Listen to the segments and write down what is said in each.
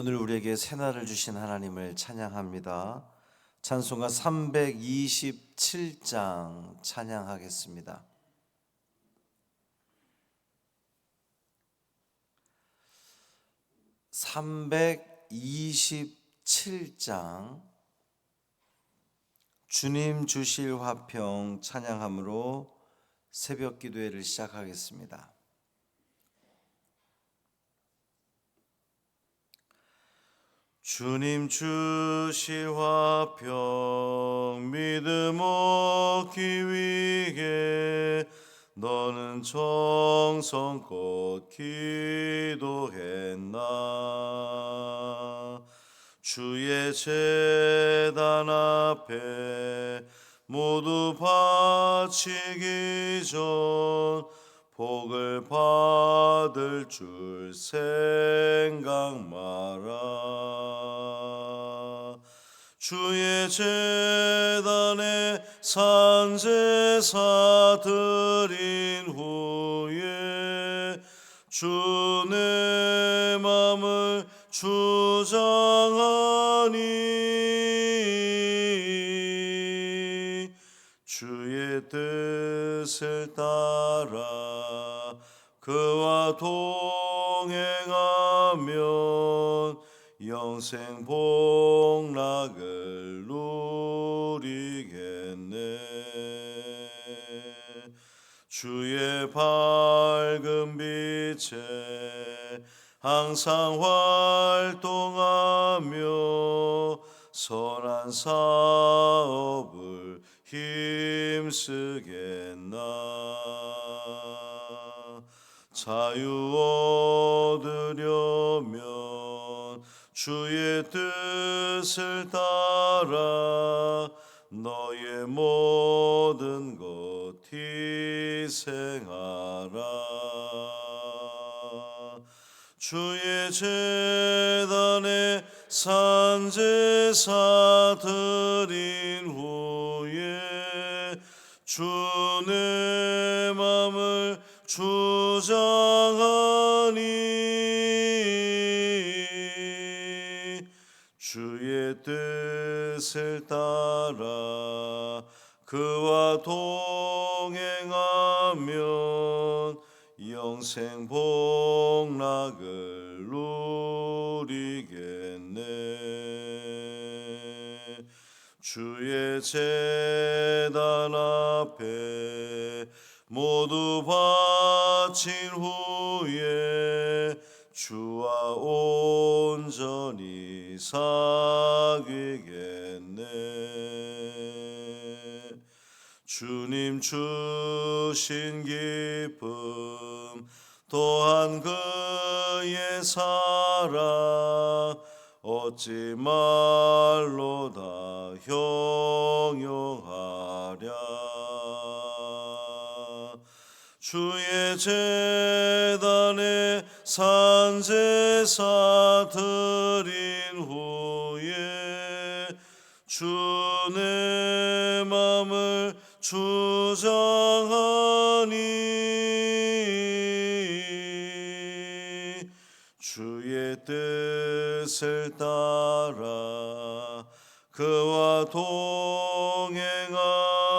오늘 우리에게 새날을 주신 하나님을 찬양합니다. 찬송가 327장 찬양하겠습니다. (327장) 주님 주실 화평 찬양함으로 새벽 기도회를 시작하겠습니다. 주님 주실 화평 믿음 얻기 위해 너는 정성껏 기도했나? 주의 재단 앞에 모두 바치기 전 복을 받을 줄 생각 마라. 주의 재단에 산제사 드린 후에 주의 맘을 주장하니 주의 뜻을 따라 그와 동행하면 영생 복락을 누리겠네. 주의 밝은 빛에 항상 활동하며 선한 사업을 힘쓰겠나 자유 얻으려면 주의 뜻을 따라 너의 모든 것 희생하라. 주의 재단에 산제사 드린 후 동행하면 영생 복락을 누리겠네. 주의 재단 앞에 모두 바친 후에 주와 온전히 사귀겠네 주님 주신 기쁨 또한 그의 사랑 어찌 말로 다 형용하랴. 주의 재단에 산제사 드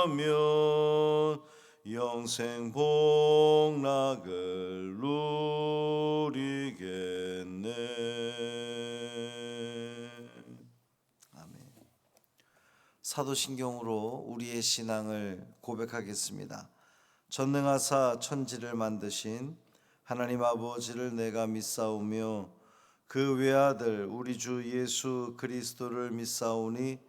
행하면 영생 복락을 누리겠네. 아멘. 사도신경으로 우리의 신앙을 고백하겠습니다. 전능하사 천지를 만드신 하나님 아버지를 내가 믿사오며 그 외아들 우리 주 예수 그리스도를 믿사오니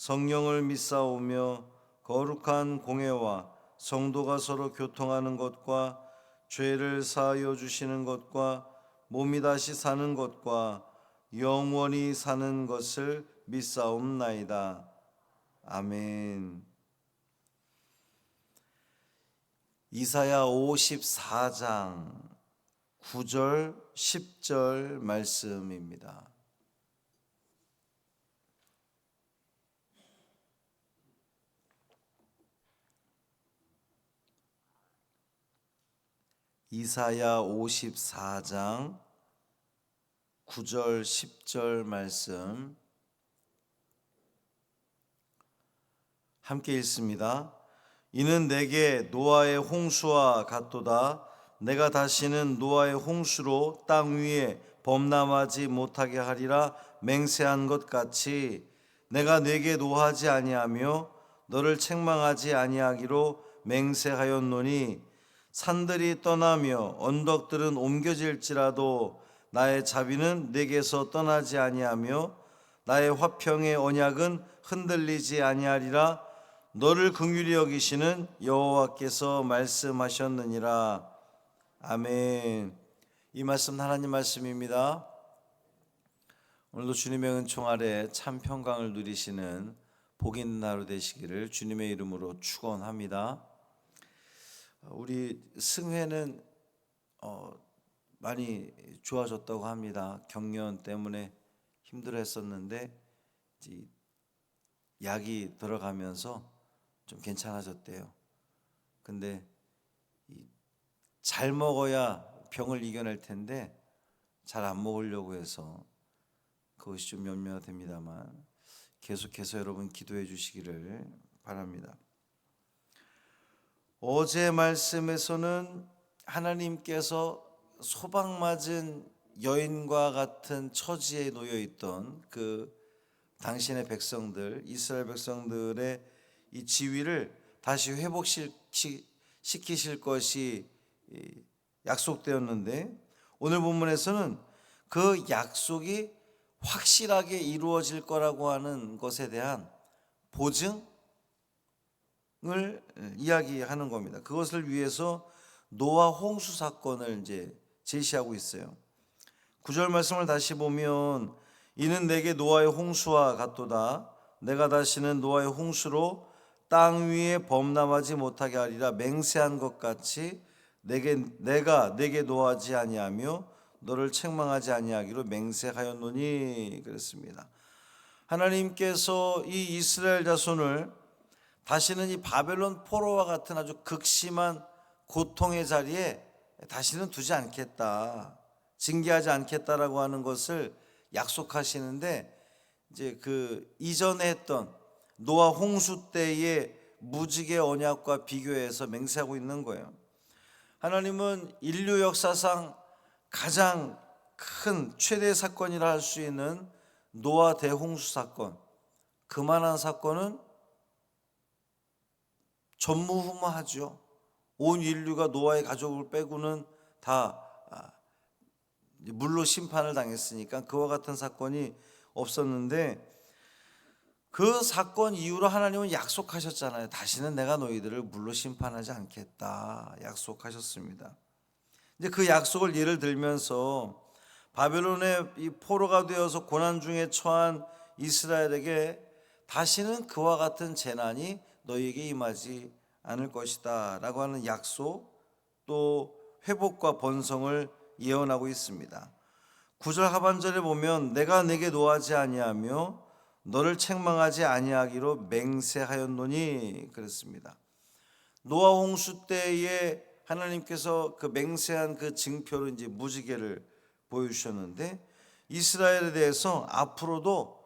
성령을 믿사오며 거룩한 공회와 성도가 서로 교통하는 것과 죄를 사하여 주시는 것과 몸이 다시 사는 것과 영원히 사는 것을 믿사옵나이다. 아멘. 이사야 54장 9절 10절 말씀입니다. 이사야 54장 9절 10절 말씀 함께 읽습니다. 이는 내게 노아의 홍수와 같도다. 내가 다시는 노아의 홍수로 땅 위에 범람하지 못하게 하리라 맹세한 것 같이 내가 내게 노하지 아니하며 너를 책망하지 아니하기로 맹세하였노니 산들이 떠나며 언덕들은 옮겨질지라도 나의 자비는 내게서 떠나지 아니하며 나의 화평의 언약은 흔들리지 아니하리라. 너를 긍휼히 여기시는 여호와께서 말씀하셨느니라. 아멘. 이 말씀 하나님 말씀입니다. 오늘도 주님의 은총 아래 참 평강을 누리시는 복 있는 하루 되시기를 주님의 이름으로 축원합니다 우리 승회는 어, 많이 좋아졌다고 합니다. 경련 때문에 힘들어했었는데 약이 들어가면서 좀 괜찮아졌대요. 근데 이잘 먹어야 병을 이겨낼 텐데 잘 안 먹으려고 해서 그것이 좀 염려가 됩니다만 계속해서 여러분 기도해 주시기를 바랍니다. 어제 말씀에서는 하나님께서 소방 맞은 여인과 같은 처지에 놓여 있던 그 당신의 백성들 이스라엘 백성들의 이 지위를 다시 회복시키실 것이 약속되었는데 오늘 본문에서는 그 약속이 확실하게 이루어질 거라고 하는 것에 대한 보증 을 이야기하는 겁니다. 그것을 위해서 노아 홍수 사건을 이제 제시하고 있어요. 구절 말씀을 다시 보면 이는 내게 노아의 홍수와 같도다. 내가 다시는 노아의 홍수로 땅 위에 범람하지 못하게 하리라 맹세한 것 같이 내게 내가 내게 노하지 아니하며 너를 책망하지 아니하기로 맹세하였노니 그랬습니다. 하나님께서 이 이스라엘 자손을 다시는 이 바벨론 포로와 같은 아주 극심한 고통의 자리에 다시는 두지 않겠다. 징계하지 않겠다라고 하는 것을 약속하시는데 이제 그 이전에 했던 노아 홍수 때의 무지개 언약과 비교해서 맹세하고 있는 거예요. 하나님은 인류 역사상 가장 큰 최대 사건이라 할 수 있는 노아 대홍수 사건. 그만한 사건은 전무후무하죠. 온 인류가 노아의 가족을 빼고는 다 아, 물로 심판을 당했으니까 그와 같은 사건이 없었는데 그 사건 이후로 하나님은 약속하셨잖아요. 다시는 내가 너희들을 물로 심판하지 않겠다. 약속하셨습니다. 이제 그 약속을 예를 들면서 바벨론의 이 포로가 되어서 고난 중에 처한 이스라엘에게 다시는 그와 같은 재난이 너희에게 임하지 않을 것이다 라고 하는 약속 또 회복과 번성을 예언하고 있습니다. 9절 하반절에 보면 내가 내게 노하지 아니하며 너를 책망하지 아니하기로 맹세하였노니 그랬습니다. 노아 홍수 때에 하나님께서 그 맹세한 그 징표로 이제 무지개를 보여주셨는데 이스라엘에 대해서 앞으로도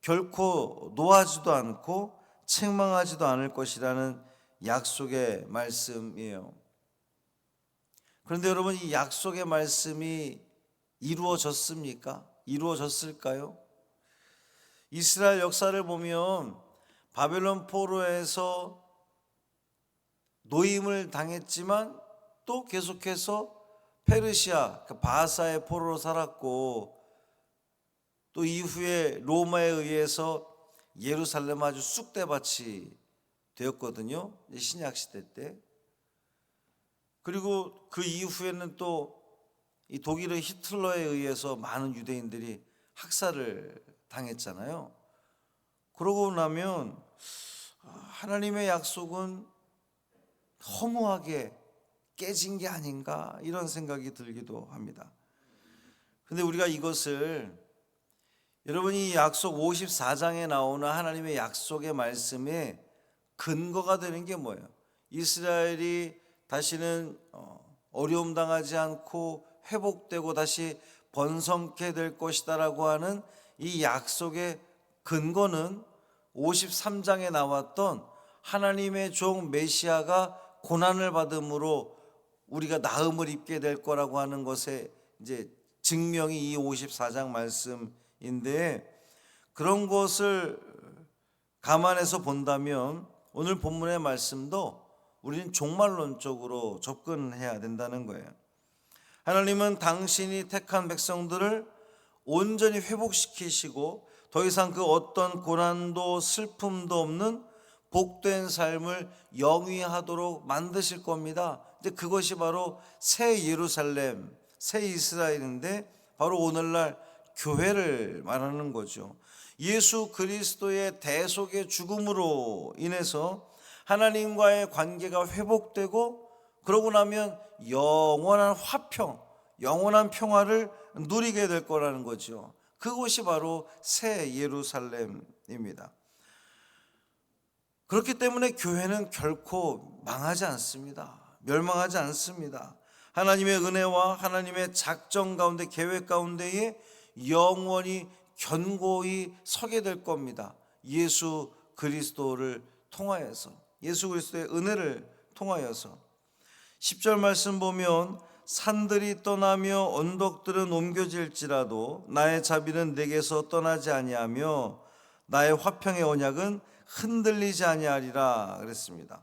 결코 노하지도 않고 책망하지도 않을 것이라는 약속의 말씀이에요. 그런데 여러분 이 약속의 말씀이 이루어졌습니까? 이루어졌을까요? 이스라엘 역사를 보면 바벨론 포로에서 노임을 당했지만 또 계속해서 페르시아 그 바사의 포로로 살았고 또 이후에 로마에 의해서 예루살렘 아주 쑥대밭이 되었거든요. 신약 시대 때. 그리고 그 이후에는 또 이 독일의 히틀러에 의해서 많은 유대인들이 학살을 당했잖아요. 그러고 나면 하나님의 약속은 허무하게 깨진 게 아닌가 이런 생각이 들기도 합니다. 근데 우리가 이것을 여러분이 약속 54장에 나오는 하나님의 약속의 말씀에 근거가 되는 게 뭐예요? 이스라엘이 다시는 어, 어려움 당하지 않고 회복되고 다시 번성케 될 것이다라고 하는 이 약속의 근거는 53장에 나왔던 하나님의 종 메시아가 고난을 받음으로 우리가 나음을 입게 될 거라고 하는 것에 이제 증명이 이 54장 말씀 인데 그런 것을 감안해서 본다면 오늘 본문의 말씀도 우리는 종말론적으로 접근해야 된다는 거예요. 하나님은 당신이 택한 백성들을 온전히 회복시키시고 더 이상 그 어떤 고난도 슬픔도 없는 복된 삶을 영위하도록 만드실 겁니다. 이제 그것이 바로 새 예루살렘, 새 이스라엘인데 바로 오늘날 교회를 말하는 거죠. 예수 그리스도의 대속의 죽음으로 인해서 하나님과의 관계가 회복되고 그러고 나면 영원한 화평, 영원한 평화를 누리게 될 거라는 거죠. 그곳이 바로 새 예루살렘입니다. 그렇기 때문에 교회는 결코 망하지 않습니다. 멸망하지 않습니다. 하나님의 은혜와 하나님의 작정 가운데 계획 가운데에 영원히 견고히 서게 될 겁니다. 예수 그리스도를 통하여서 예수 그리스도의 은혜를 통하여서 10절 말씀 보면 산들이 떠나며 언덕들은 옮겨질지라도 나의 자비는 내게서 떠나지 아니하며 나의 화평의 언약은 흔들리지 아니하리라 그랬습니다.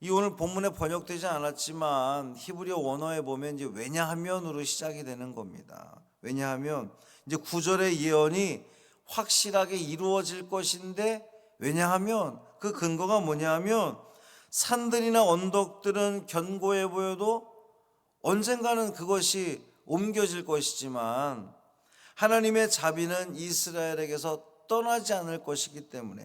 이 오늘 본문에 번역되지 않았지만 히브리어 원어에 보면 이제 왜냐하면으로 시작이 되는 겁니다. 왜냐하면 이제 구절의 예언이 확실하게 이루어질 것인데 왜냐하면 그 근거가 뭐냐하면 산들이나 언덕들은 견고해 보여도 언젠가는 그것이 옮겨질 것이지만 하나님의 자비는 이스라엘에게서 떠나지 않을 것이기 때문에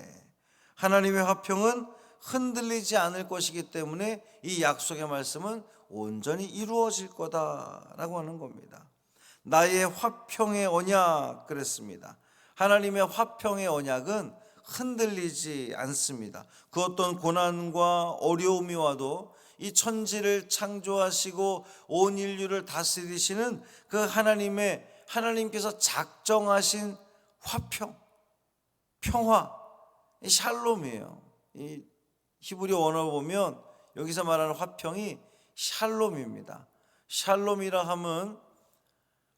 하나님의 화평은 흔들리지 않을 것이기 때문에 이 약속의 말씀은 온전히 이루어질 거다라고 하는 겁니다. 나의 화평의 언약 그랬습니다. 하나님의 화평의 언약은 흔들리지 않습니다. 그 어떤 고난과 어려움이 와도 이 천지를 창조하시고 온 인류를 다스리시는 그 하나님의 하나님께서 작정하신 화평, 평화, 이 샬롬이에요. 이 히브리 원어 보면 여기서 말하는 화평이 샬롬입니다. 샬롬이라 하면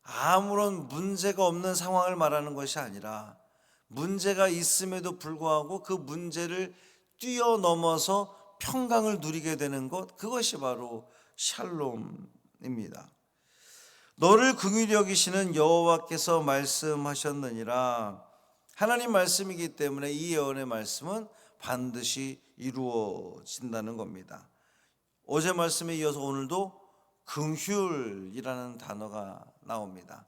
아무런 문제가 없는 상황을 말하는 것이 아니라 문제가 있음에도 불구하고 그 문제를 뛰어넘어서 평강을 누리게 되는 것 그것이 바로 샬롬입니다. 너를 긍휼히 여기시는 여호와께서 말씀하셨느니라 하나님 말씀이기 때문에 이 예언의 말씀은 반드시 이루어진다는 겁니다. 어제 말씀에 이어서 오늘도 긍휼이라는 단어가 나옵니다.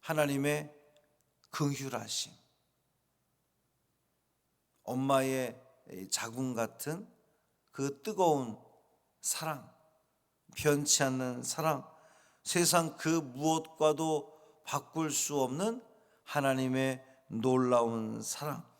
하나님의 긍휼하심. 엄마의 자궁 같은 그 뜨거운 사랑, 변치 않는 사랑, 세상 그 무엇과도 바꿀 수 없는 하나님의 놀라운 사랑.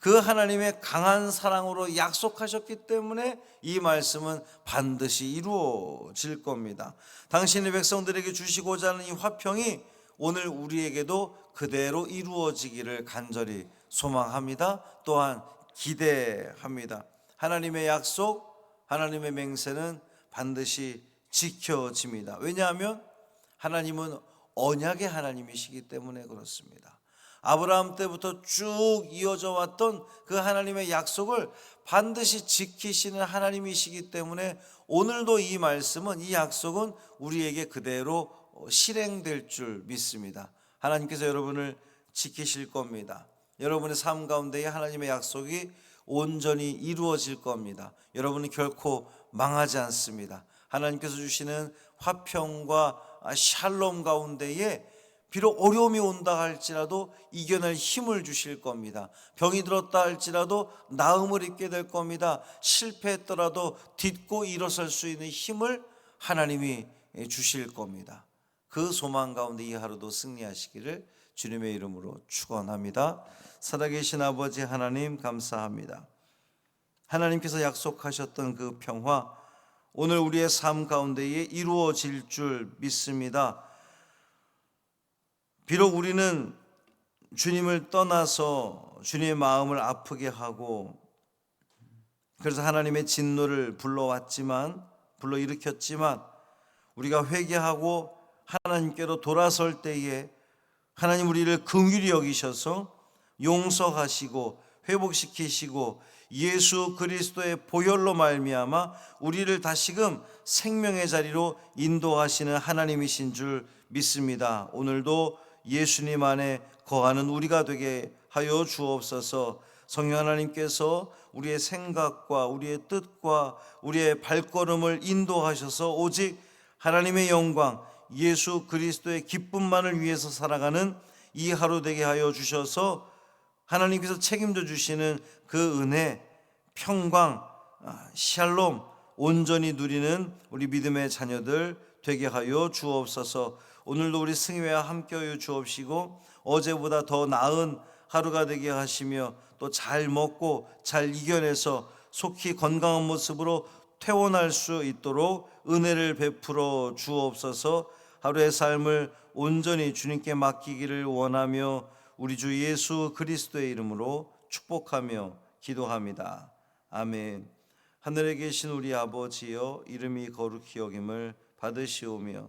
그 하나님의 강한 사랑으로 약속하셨기 때문에 이 말씀은 반드시 이루어질 겁니다. 당신의 백성들에게 주시고자 하는 이 화평이 오늘 우리에게도 그대로 이루어지기를 간절히 소망합니다. 또한 기대합니다. 하나님의 약속, 하나님의 맹세는 반드시 지켜집니다. 왜냐하면 하나님은 언약의 하나님이시기 때문에 그렇습니다. 아브라함 때부터 쭉 이어져 왔던 그 하나님의 약속을 반드시 지키시는 하나님이시기 때문에 오늘도 이 말씀은 이 약속은 우리에게 그대로 실행될 줄 믿습니다. 하나님께서 여러분을 지키실 겁니다. 여러분의 삶 가운데에 하나님의 약속이 온전히 이루어질 겁니다. 여러분은 결코 망하지 않습니다. 하나님께서 주시는 화평과 샬롬 가운데에 비록 어려움이 온다 할지라도 이겨낼 힘을 주실 겁니다. 병이 들었다 할지라도 나음을 입게 될 겁니다. 실패했더라도 딛고 일어설 수 있는 힘을 하나님이 주실 겁니다. 그 소망 가운데 이 하루도 승리하시기를 주님의 이름으로 축원합니다. 살아계신 아버지 하나님 감사합니다. 하나님께서 약속하셨던 그 평화 오늘 우리의 삶 가운데에 이루어질 줄 믿습니다. 비록 우리는 주님을 떠나서 주님의 마음을 아프게 하고 그래서 하나님의 진노를 불러왔지만 불러 일으켰지만 우리가 회개하고 하나님께로 돌아설 때에 하나님 우리를 긍휼히 여기셔서 용서하시고 회복시키시고 예수 그리스도의 보혈로 말미암아 우리를 다시금 생명의 자리로 인도하시는 하나님이신 줄 믿습니다. 오늘도 예수님 안에 거하는 우리가 되게 하여 주옵소서. 성령 하나님께서 우리의 생각과 우리의 뜻과 우리의 발걸음을 인도하셔서 오직 하나님의 영광, 예수 그리스도의 기쁨만을 위해서 살아가는 이 하루 되게 하여 주셔서 하나님께서 책임져 주시는 그 은혜, 평강, 아, 샬롬 온전히 누리는 우리 믿음의 자녀들 되게 하여 주옵소서. 오늘도 우리 승희와 함께하여 주옵시고 어제보다 더 나은 하루가 되게 하시며 또 잘 먹고 잘 이겨내서 속히 건강한 모습으로 퇴원할 수 있도록 은혜를 베풀어 주옵소서. 하루의 삶을 온전히 주님께 맡기기를 원하며 우리 주 예수 그리스도의 이름으로 축복하며 기도합니다. 아멘. 하늘에 계신 우리 아버지여 이름이 거룩히 여김을 받으시오며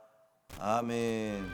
아멘